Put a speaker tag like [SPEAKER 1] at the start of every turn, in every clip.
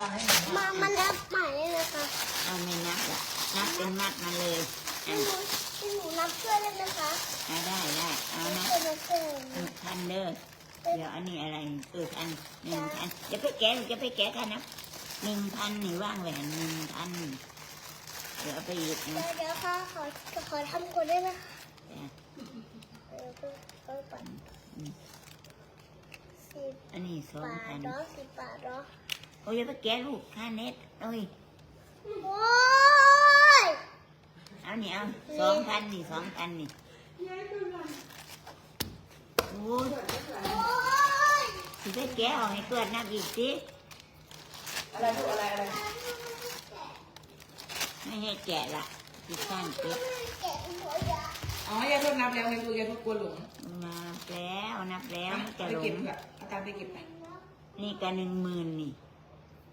[SPEAKER 1] มามานับใหม่เลยนะคะ
[SPEAKER 2] เอาไม่นับละนับเป็นมัดมาเลย
[SPEAKER 1] ให้
[SPEAKER 2] อะ
[SPEAKER 1] หนูให้หนูนับช่วยเลยนะคะ
[SPEAKER 2] อะได้ได้เอานะ
[SPEAKER 1] ช่วยนับช่วย
[SPEAKER 2] หนึ่งพันเด้อเดี๋ยวอันนี้อะไรเออพันหนึ่งพันจะไปแกะจะไปแกะกันนะหนึ่งพันนี่ว่างแหวนหนึ่งพันเดี๋ยวเอาไปอีก
[SPEAKER 1] เดี๋ย
[SPEAKER 2] นะ
[SPEAKER 1] วเดี๋ยวค่ะขอขอทำก่อนได้ไหมคะ
[SPEAKER 2] จ้ะ
[SPEAKER 1] เออเพิ่มเพิ่มก่อน
[SPEAKER 2] อืม
[SPEAKER 1] สิบ
[SPEAKER 2] อันนี้สอง
[SPEAKER 1] บา
[SPEAKER 2] พั
[SPEAKER 1] ท
[SPEAKER 2] น
[SPEAKER 1] เนาะสิบบาทเนาะ
[SPEAKER 2] โอ้ยอย่าไปแกะลูกค่าเน็ตโอ้ย
[SPEAKER 1] โอ้ย
[SPEAKER 2] เอานี่เอาสองพันนี่สองพันนี่โอ้ย
[SPEAKER 1] โอ้ย
[SPEAKER 2] สิไปแกะออกให้เกิดนับอีกสิ
[SPEAKER 3] อะไรลูกอะไรอะไร
[SPEAKER 2] ไม่ให้แกะละที่สั้นเก็บ
[SPEAKER 1] แกะหัวยา
[SPEAKER 3] อ๋อยายเพิ่มนับแล้วไงลูกยายเพิ่มกลัวหลง
[SPEAKER 2] นับแล้วนับแล้วมันจะ
[SPEAKER 3] ไป
[SPEAKER 2] หล
[SPEAKER 3] เก็บ
[SPEAKER 2] ง
[SPEAKER 3] แบบเอาตังค์ไปเก็บไป
[SPEAKER 2] นี่ก็หนึ่งหมื่นนี่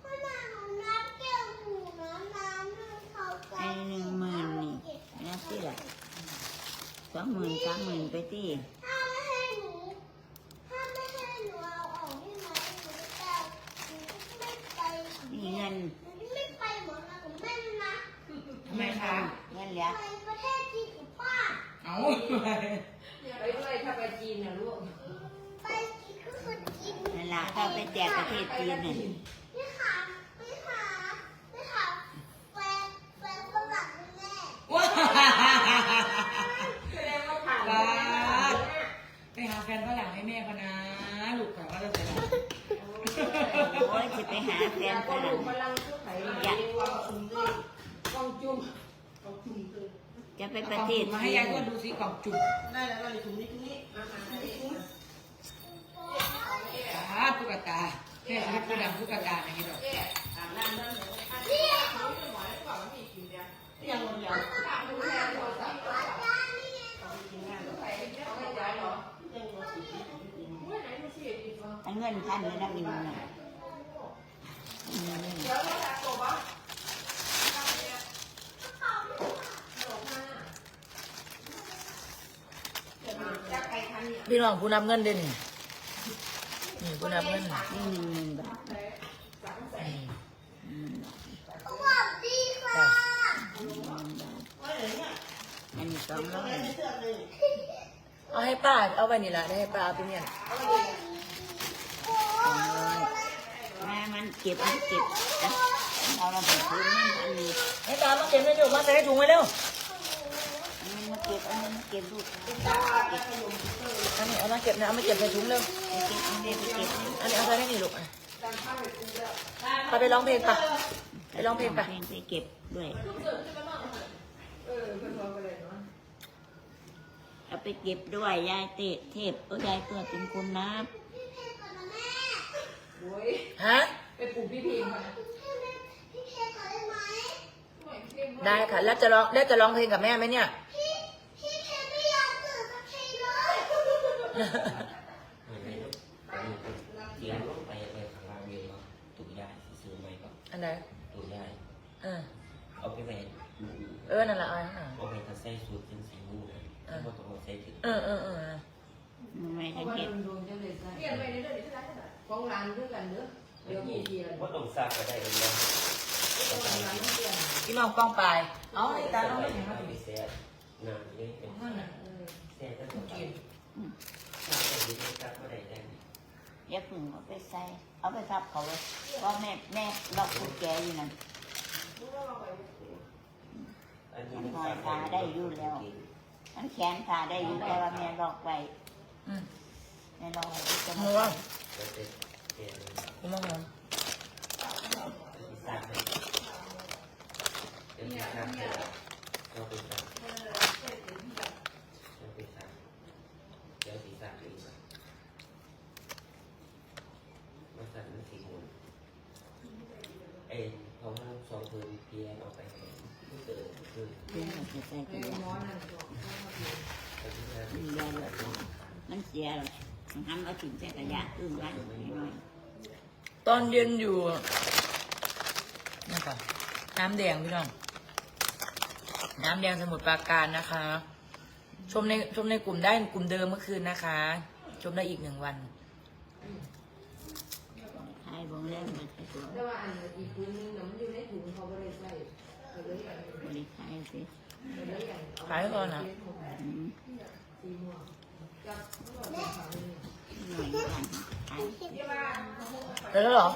[SPEAKER 1] ขนาดหนูนับแก้วหนูนะน้ำหนึ่งเขาไป
[SPEAKER 2] ไอ้ หนึ่งหมื่นนี่นับสิละสองหมื่นสามหมื่นไปที่
[SPEAKER 1] ไม่ให้หนูถ้าไม่ให้หนูเอาออกที่ไหนหนูจะหนูไม่ไป
[SPEAKER 2] นี่เงิน
[SPEAKER 1] ไม่ไปหมอนกันหนูไม่นะ
[SPEAKER 3] ทำไมคะ
[SPEAKER 2] เงินเหลือ
[SPEAKER 1] ไปประเทศจีนป้า
[SPEAKER 3] เอา
[SPEAKER 4] ไปด้วยถ้าไปจีนนะลูก
[SPEAKER 1] ไปจีนก็คือจีน
[SPEAKER 2] นั่นละถ้าไปแจกประเทศจีนน่ะ
[SPEAKER 1] ไปหาไปหาไปหาแฟนแฟนฝรั่งแน่
[SPEAKER 3] ว้า
[SPEAKER 4] แสดงว่าผ่าน
[SPEAKER 3] บ้า
[SPEAKER 4] แล้ว
[SPEAKER 3] ไปหาแฟนฝรั่งให้แม่เขานะลูกเขาก็จะใส่ละ
[SPEAKER 2] โอ้ยจะไป หาแฟน
[SPEAKER 4] แล้ว
[SPEAKER 2] ฝ
[SPEAKER 4] ก็ลู
[SPEAKER 2] รั่ง
[SPEAKER 4] กฝรั่งชุดไทยอยากวางจุ่มด้วยวางจุ่มวางจุ่มเลย
[SPEAKER 2] จะไปประ
[SPEAKER 3] กล่อง
[SPEAKER 2] เทศ
[SPEAKER 3] จุ่มาให้
[SPEAKER 2] จี
[SPEAKER 3] ยาย
[SPEAKER 2] น
[SPEAKER 3] ก็ดูสิกล่องจุ่ม
[SPEAKER 4] ได้แล้วก็เลยถุงนี้ถุงนี้มาหาให้ถุง
[SPEAKER 3] ตาตุ๊กตาแค่ชีวิตผู้ดำตุ๊กตาอย่างนี้หรอก
[SPEAKER 4] อาบน้ำนั่นเลย
[SPEAKER 1] ๆเนี่ย
[SPEAKER 4] เขาไม่ไหวแล้วก่อนไม่กินเนี่ยยังหมดแล้วถามดูแลหมดแล้ว
[SPEAKER 1] อาจารย์นี่ไง
[SPEAKER 4] กินงานแล้วไปเขาไม่ย้ายหรอยังหมดเมื่อไหร่มาเสียอีกวะ
[SPEAKER 2] อันเงินพันเลยนะมีเงิน
[SPEAKER 3] พี่น้องผู้นับเงินเด่นนี่ผู้นับเงิน
[SPEAKER 2] นี่หนึ่งหมื่นบาท
[SPEAKER 1] สวัสดีค่ะ
[SPEAKER 2] อันนี้สองร้อย
[SPEAKER 3] เอาให้ป้า เอาไปนี่ละได้ให้ป้าเอาไปเนี่ย
[SPEAKER 2] สองร้อยแม่มันเก็บมันเก็บอะเอาเราไปคืนมันอันนี้
[SPEAKER 3] ให้ป้ามาเก็บให้ดูมาใส่ถุงไว้เร็ว
[SPEAKER 2] อันนี้มาเก็บอันนี้มาเก็บลูกเก็บ
[SPEAKER 3] อันนี้เอามาเก็บนะเอามาเก็บใส่ถุงเร็ว
[SPEAKER 2] เก็บอันนี้ไปเก็บ
[SPEAKER 3] อันนี้เอาใส่ได้นี่ลูกอะป้าไปร้องเพลงป่ะไปร้องเพลงไป
[SPEAKER 2] ไปเก็บด้วย
[SPEAKER 4] เออเพิ่นบอกไปเลยเนาะ
[SPEAKER 2] เอาไปเก็บด้วยยายเตะเทพเออยายตัวเป็นคนนับ
[SPEAKER 1] พี่เพชรก่อนนะแม่
[SPEAKER 4] โอ้ย
[SPEAKER 3] ฮะ
[SPEAKER 4] ไปปลูกพี่พิมพ์ค่ะ
[SPEAKER 1] ให้แม่พี่เพชรก่อนได้ไหม
[SPEAKER 3] ได้ค่ะ แล้วจะร้องแล้วจะร้องเพลงกับแม่ไหมเนี่ย
[SPEAKER 1] พี่พี่เพชรไม่อยากตื่นสักทีเลย
[SPEAKER 5] เดี๋ยวลงไปไปข้างล่างเองเนาะตุกยายซื้อไหมก็
[SPEAKER 3] อันไหน
[SPEAKER 5] ตุกยาย
[SPEAKER 3] เออ
[SPEAKER 5] เอาไปไว้
[SPEAKER 3] เออนั่นแหละเอาให้
[SPEAKER 5] เอาไปทัใส่สูตรเป็นสีมูนะแล้วก็ต้องเอาใส่ถึง
[SPEAKER 3] เออเออเออ
[SPEAKER 2] ไม่
[SPEAKER 4] เพ
[SPEAKER 2] ได้
[SPEAKER 4] ราะว่า
[SPEAKER 2] เก็บ
[SPEAKER 4] โดนจะเลยเปลี่ยนไปเรื่อยๆที่ร้านขนาดของร้านด้วยกันเด้อ เดี๋ยวกี่ทีละ
[SPEAKER 5] ว่าต้องซักก็ได้กันแล้ว
[SPEAKER 4] ต้องร้านเปลี่ยน
[SPEAKER 3] พี่น้องป้องไปายเอาให้ตาน้องไม่เห็น
[SPEAKER 5] มา
[SPEAKER 3] มา
[SPEAKER 5] ไปแซ่น้ำนี่เป็น
[SPEAKER 3] นั่นน่ะ
[SPEAKER 4] เออ
[SPEAKER 5] แซ่ก็ต้องกินซักก็ดีซักก็ได้ได้
[SPEAKER 2] อย่าพึ่งเอาไปใส่เอาไปทับเขาเลยเพราะแม่แม่ล็อกกุญแจอยู่นั่น
[SPEAKER 5] อันนี้
[SPEAKER 2] มันหอยตาได้อยู่แล้วมันแขนขาได้อยู่แต่ว่าแม่ล็อกไว้
[SPEAKER 3] อืม
[SPEAKER 2] แม่ล็อกไว้จะ
[SPEAKER 3] หั
[SPEAKER 2] มาว
[SPEAKER 5] แล้วเป็ นเป็น
[SPEAKER 3] พี่น้องหอม
[SPEAKER 5] ซักเลยเป็นซักเลยเราเป็นซักเราเป็นเดี๋ยวสีซักอีกมาซักมันสีมูเอ้เพราะว่าสองพื้นเพียงเอาไปเห็นเกิดคือ
[SPEAKER 2] คือนเราจะใส่กัน
[SPEAKER 4] หมอนั่นบอก
[SPEAKER 2] มันย่เลยมันเสียเลย ทำเอาถึงใส่กระยะอึ้งไว้น้อย
[SPEAKER 3] ตอนเย็นอยู่นี่ค่ะน้ำแดงพี่น้อง น้ำแดงสมุทรปราการนะคะ ชมในชมในกลุ่มได้กลุ่มเดิมเมื่อคืนนะคะ ชมได้อีกหนึ่งวัน
[SPEAKER 2] ๆใครบอกแล้วมาใส่ตัว
[SPEAKER 4] แต่ว่าอันอีกคนนึงน่ะมันอยู่ในถุงเขาบ่ได้ใส่ก็เลยอัน
[SPEAKER 2] บริขายสิ
[SPEAKER 4] ก็เลยอันเขา
[SPEAKER 3] ยก่อนนะ
[SPEAKER 2] อืม
[SPEAKER 4] สีม่วงกับม่วงเป็นขาวนี่
[SPEAKER 2] หน่อยกันขาย
[SPEAKER 3] แล้วเหรอ